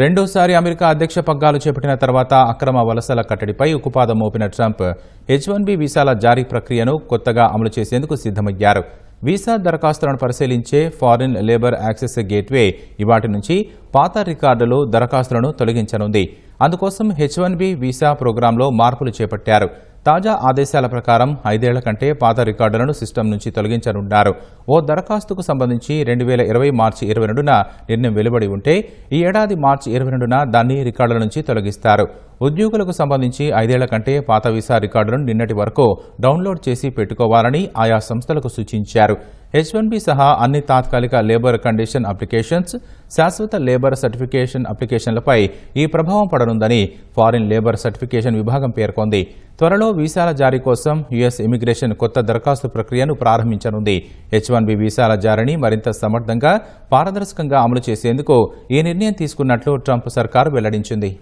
రెండోసారి అమెరికా అధ్యక్ష పగ్గాలు చేపట్టిన తర్వాత అక్రమ వలసల కట్టడిపై ఉక్కుపాదం మోపిన ట్రంప్ హెచ్ వన్ బి వీసాల జారీ ప్రక్రియను కొత్తగా అమలు చేసేందుకు సిద్ధమయ్యారు. వీసా దరఖాస్తులను పరిశీలించే ఫారిన్ లేబర్ యాక్సెస్ గేట్వే ఇవాటి నుంచి పాత రికార్డులు దరఖాస్తులను తొలగించనుంది. అందుకోసం హెచ్ వన్ బి వీసా ప్రోగ్రాంలో మార్పులు చేపట్టారు. తాజా ఆదేశాల ప్రకారం ఐదేళ్ళ కంటే పాత రికార్డులను సిస్టమ్ నుంచి తొలగించనున్నారు. ఓ దరఖాస్తుకు సంబంధించి రెండు వేల ఇరవై మార్చి ఇరవై రెండున నిర్ణయం వెలువడి ఉంటే ఈ ఏడాది మార్చి ఇరవై రెండున దాన్ని రికార్డుల నుంచి తొలగిస్తారు. ఉద్యోగులకు సంబంధించి ఐదేళ్ళ కంటే పాత వీసా రికార్డులను నిన్నటి వరకు డౌన్లోడ్ చేసి పెట్టుకోవాలని ఆయా సంస్థలకు సూచించారు. హెచ్ వన్ బి సహా అన్ని తాత్కాలిక లేబర్ కండిషన్ అప్లికేషన్స్ శాశ్వత లేబర్ సర్టిఫికేషన్ అప్లికేషన్లపై ఈ ప్రభావం పడనుందని ఫారిన్ లేబర్ సర్టిఫికేషన్ విభాగం పేర్కొంది. త్వరలో వీసాల జారీ కోసం యుఎస్ ఇమిగ్రేషన్ కొత్త దరఖాస్తు ప్రక్రియను ప్రారంభించనుంది. హెచ్ వన్ బి వీసాల జారీని మరింత సమర్థంగా పారదర్శకంగా అమలు చేసేందుకు ఈ నిర్ణయం తీసుకున్నట్లు ట్రంప్ సర్కారు వెల్లడించింది.